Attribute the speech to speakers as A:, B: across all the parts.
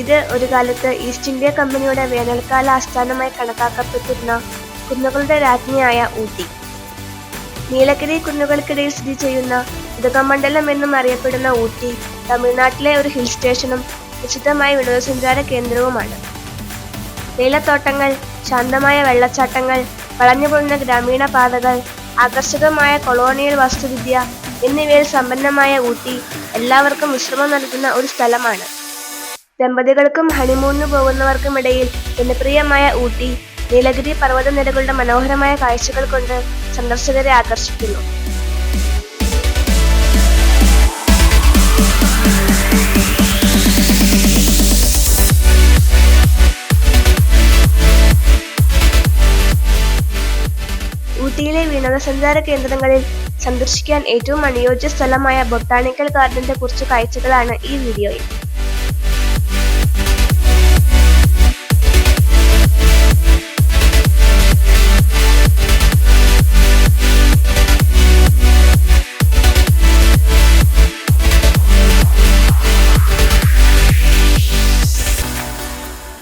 A: ഇത് ഒരു കാലത്ത് ഈസ്റ്റ് ഇന്ത്യ കമ്പനിയുടെ വേനൽക്കാല ആസ്ഥാനമായി കണക്കാക്കപ്പെട്ടിരുന്ന കുന്നുകളുടെ രാജ്ഞിയായ ഊട്ടി. നീലഗിരി കുന്നുകൾക്കിടയിൽ സ്ഥിതി ചെയ്യുന്ന ഉദകമണ്ഡലം എന്നും അറിയപ്പെടുന്ന ഊട്ടി തമിഴ്നാട്ടിലെ ഒരു ഹിൽ സ്റ്റേഷനും വിശുദ്ധമായ വിനോദസഞ്ചാര കേന്ദ്രവുമാണ്. തേയിലത്തോട്ടങ്ങൾ ശാന്തമായ വെള്ളച്ചാട്ടങ്ങൾ വളഞ്ഞുപൊളുന്ന ഗ്രാമീണ പാതകൾ ആകർഷകമായ കൊളോണിയൽ വാസ്തുവിദ്യ എന്നിവയിൽ സമ്പന്നമായ ഊട്ടി എല്ലാവർക്കും വിശ്രമം നൽകുന്ന ഒരു സ്ഥലമാണ്. ദമ്പതികൾക്കും ഹണിമൂണിന് പോകുന്നവർക്കുമിടയിൽ ജനപ്രിയമായ ഊട്ടി നീലഗിരി പർവതനിരകളുടെ മനോഹരമായ കാഴ്ചകൾ കൊണ്ട് സന്ദർശകരെ ആകർഷിക്കുന്നു. ഊട്ടിയിലെ വിനോദസഞ്ചാര കേന്ദ്രങ്ങളിൽ സന്ദർശിക്കാൻ ഏറ്റവും അനുയോജ്യ സ്ഥലമായ ബൊട്ടാണിക്കൽ ഗാർഡന്റെ കുറച്ച് കാഴ്ചകളാണ് ഈ വീഡിയോയിൽ.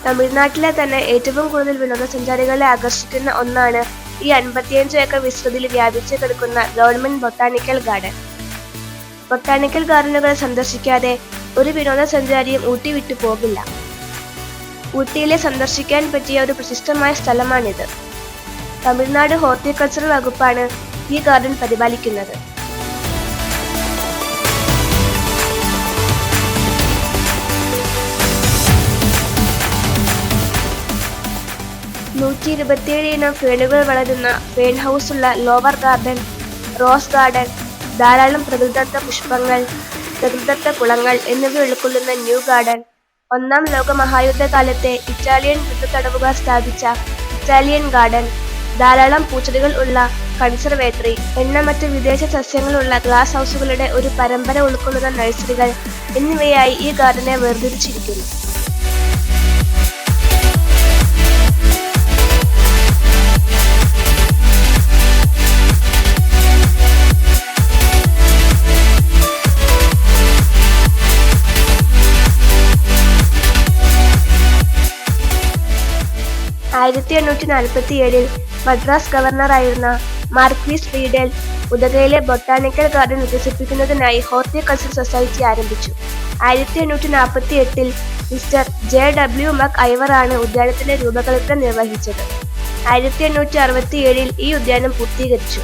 A: തമിഴ്നാട്ടിലെ തന്നെ ഏറ്റവും കൂടുതൽ വിനോദസഞ്ചാരികളെ ആകർഷിക്കുന്ന ഒന്നാണ് ഈ അൻപത്തിയഞ്ച് ഏക്കർ വിസ്തൃതിയിൽ വ്യാപിച്ചു കിടക്കുന്ന ഗവൺമെന്റ് ബൊട്ടാണിക്കൽ ഗാർഡൻ. ബൊട്ടാണിക്കൽ ഗാർഡനുകൾ സന്ദർശിക്കാതെ ഒരു വിനോദസഞ്ചാരിയും ഊട്ടി വിട്ടു പോകില്ല. ഊട്ടിയിലെ സന്ദർശിക്കാൻ പറ്റിയ ഒരു പ്രശസ്തമായ സ്ഥലമാണിത്. തമിഴ്നാട് ഹോർട്ടിക്കൾച്ചറൽ വകുപ്പാണ് ഈ ഗാർഡൻ പരിപാലിക്കുന്നത്. നൂറ്റി ഇരുപത്തിയേഴ് ഇനം ഫേണുകൾ വളരുന്ന ഫേൺ ഉള്ള ലോവർ ഗാർഡൻ റോസ് ഗാർഡൻ ധാരാളം പ്രകൃതിദത്ത പുഷ്പങ്ങൾ പ്രകൃതിദത്ത കുളങ്ങൾ എന്നിവ ഉൾക്കൊള്ളുന്ന ന്യൂ ഗാർഡൻ. ഒന്നാം ലോക മഹായുദ്ധകാലത്തെ ഇറ്റാലിയൻ യുദ്ധത്തടവുകാർ സ്ഥാപിച്ച ഇറ്റാലിയൻ ഗാർഡൻ. ധാരാളം പൂച്ചെടികൾ ഉള്ള കൺസർവേറ്ററി എണ്ണമറ്റ വിദേശ സസ്യങ്ങളുള്ള ഗ്ലാസ് ഹൗസുകളുടെ ഒരു പരമ്പര ഉൾക്കൊള്ളുന്ന നഴ്സറികൾ എന്നിവയായി ഈ ഗാർഡനെ വേർതിരിച്ചിരിക്കുന്നു. ആയിരത്തി എണ്ണൂറ്റി നാൽപ്പത്തി ഏഴിൽ മദ്രാസ് ഗവർണറായിരുന്ന മാർക്വീസ് റീഡൽ ഉദകയിലെ ബൊട്ടാണിക്കൽ ഗാർഡൻ വികസിപ്പിക്കുന്നതിനായി ഹോർട്ടിക്കൾച്ചർ സൊസൈറ്റി ആരംഭിച്ചു. ആയിരത്തി എണ്ണൂറ്റി നാൽപ്പത്തി എട്ടിൽ മിസ്റ്റർ ജെ ഡബ്ല്യു മക് ഐവറാണ് ഉദ്യാനത്തിന്റെ രൂപകൽപ്പന നിർവഹിച്ചത്. ആയിരത്തി എണ്ണൂറ്റി അറുപത്തി ഏഴിൽ ഈ ഉദ്യാനം പൂർത്തീകരിച്ചു.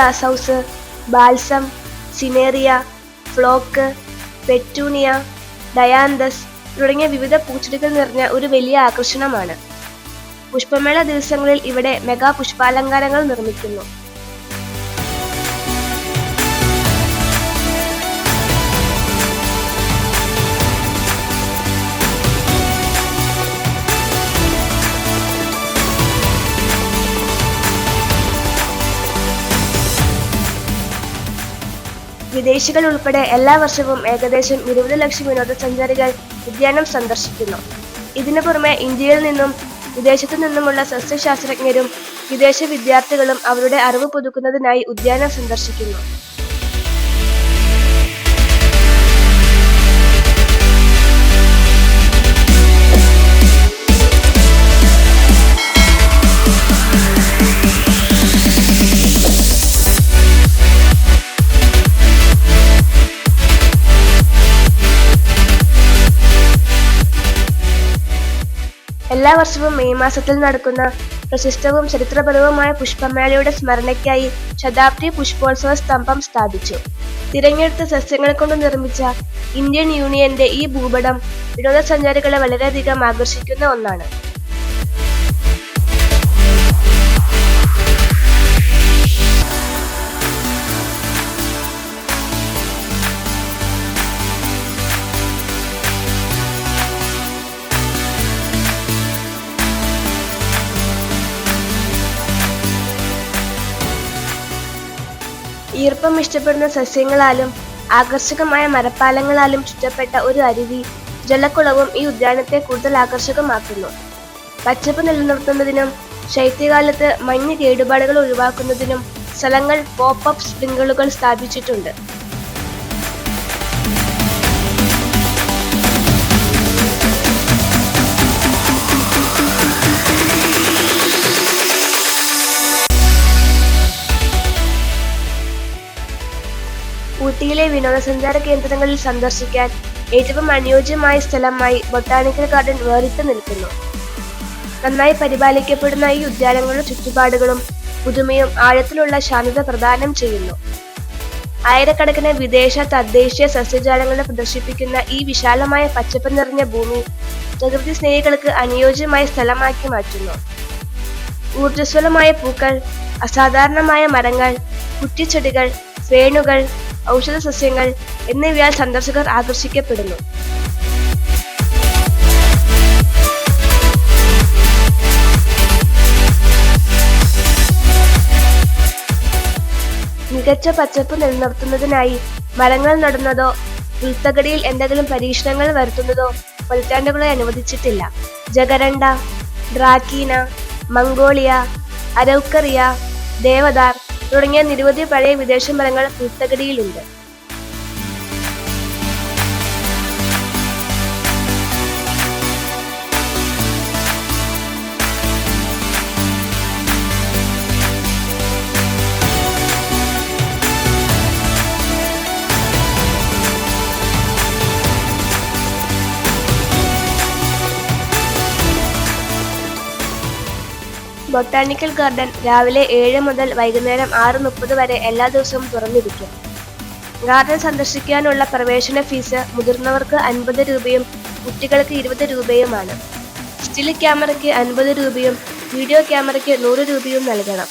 A: Glass house balsam cineraria phlox petunia dianthus തുടങ്ങിയ വിവിധ പൂച്ചെടികൾ നിറഞ്ഞ ഒരു വലിയ ആകർഷണമാണ്. പുഷ്പമേള ദിവസങ്ങളിൽ ഇവിടെ മെഗാ പുഷ്പാലങ്കാരങ്ങൾ നിർമ്മിക്കുന്നു. വിദേശികൾ ഉൾപ്പെടെ എല്ലാ വർഷവും ഏകദേശം ഇരുപത് ലക്ഷം വിനോദസഞ്ചാരികൾ ഉദ്യാനം സന്ദർശിക്കുന്നു. ഇതിനു പുറമെ ഇന്ത്യയിൽ നിന്നും വിദേശത്തു നിന്നുമുള്ള സസ്യശാസ്ത്രജ്ഞരും വിദേശ വിദ്യാർത്ഥികളും അവരുടെ അറിവ് പുതുക്കുന്നതിനായി ഉദ്യാനം സന്ദർശിക്കുന്നു. എല്ലാ വർഷവും മെയ് മാസത്തിൽ നടക്കുന്ന പ്രശസ്തവും ചരിത്രപരവുമായ പുഷ്പമേളയുടെ സ്മരണയ്ക്കായി ശതാബ്ദി പുഷ്പോത്സവ സ്തംഭം സ്ഥാപിച്ചു. തിരഞ്ഞെടുത്ത സസ്യങ്ങൾ കൊണ്ട് നിർമ്മിച്ച ഇന്ത്യൻ യൂണിയന്റെ ഈ ഭൂപടം വിനോദസഞ്ചാരികളെ വളരെയധികം ആകർഷിക്കുന്ന ഒന്നാണ്. ഈർപ്പം ഇഷ്ടപ്പെടുന്ന സസ്യങ്ങളാലും ആകർഷകമായ മരപ്പാലങ്ങളാലും ചുറ്റപ്പെട്ട ഒരു അരുവി ജലക്കുളവും ഈ ഉദ്യാനത്തെ കൂടുതൽ ആകർഷകമാക്കുന്നു. പച്ചപ്പ് നിലനിർത്തുന്നതിനും ശൈത്യകാലത്ത് മഞ്ഞ് കേടുപാടുകൾ ഒഴിവാക്കുന്നതിനും സ്ഥലങ്ങൾ പോപ്പ് അപ്പ് സ്പ്രിംഗിളുകൾ സ്ഥാപിച്ചിട്ടുണ്ട്. ഊട്ടിയിലെ വിനോദസഞ്ചാര കേന്ദ്രങ്ങളിൽ സന്ദർശിക്കാൻ ഏറ്റവും അനുയോജ്യമായ സ്ഥലമായി ബൊട്ടാണിക്കൽ ഗാർഡൻ വേറിട്ട് നിൽക്കുന്നു. നന്നായി പരിപാലിക്കപ്പെടുന്ന ഈ ഉദ്യാനങ്ങളുടെ ചുറ്റുപാടുകളും പുതുമയും ആഴത്തിലുള്ള ശാന്തത പ്രദാനം ചെയ്യുന്നു. ആയിരക്കണക്കിന് വിദേശ തദ്ദേശീയ സസ്യജാലങ്ങളെ പ്രദർശിപ്പിക്കുന്ന ഈ വിശാലമായ പച്ചപ്പ് നിറഞ്ഞ ഭൂമി പ്രകൃതി സ്നേഹികൾക്ക് അനുയോജ്യമായ സ്ഥലമാക്കി മാറ്റുന്നു. ഊർജസ്വലമായ പൂക്കൾ അസാധാരണമായ മരങ്ങൾ കുറ്റിച്ചെടികൾ ഫേണുകൾ ഔഷധ സസ്യങ്ങൾ എന്നിവയാൽ സന്ദർശകർ ആകർഷിക്കപ്പെടുന്നു. മികച്ച പച്ചപ്പ് നിലനിർത്തുന്നതിനായി മരങ്ങൾ നടുന്നതോ പുൽത്തകടിയിൽ എന്തെങ്കിലും പരീക്ഷണങ്ങൾ വരുത്തുന്നതോ പതിറ്റാണ്ടുകളെ അനുവദിച്ചിട്ടില്ല. Jacaranda dracaena magnolia araucaria deodar തുടങ്ങിയ നിരവധി പഴയ വിദേശ മരങ്ങൾ ഉൾത്തകടിയിലുണ്ട് ബൊട്ടാണിക്കൽ ഗാർഡൻ രാവിലെ ഏഴ് മുതൽ വൈകുന്നേരം ആറ് മുപ്പത് വരെ എല്ലാ ദിവസവും തുറന്നിരിക്കും. ഗാർഡൻ സന്ദർശിക്കാനുള്ള പ്രവേശന ഫീസ് മുതിർന്നവർക്ക് അൻപത് രൂപയും കുട്ടികൾക്ക് ഇരുപത് രൂപയുമാണ്. സ്റ്റിൽ ക്യാമറയ്ക്ക് അൻപത് രൂപയും വീഡിയോ ക്യാമറയ്ക്ക് നൂറ് രൂപയും നൽകണം.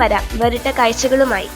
A: വരാം. വരട്ട കാഴ്ചകളുമായി.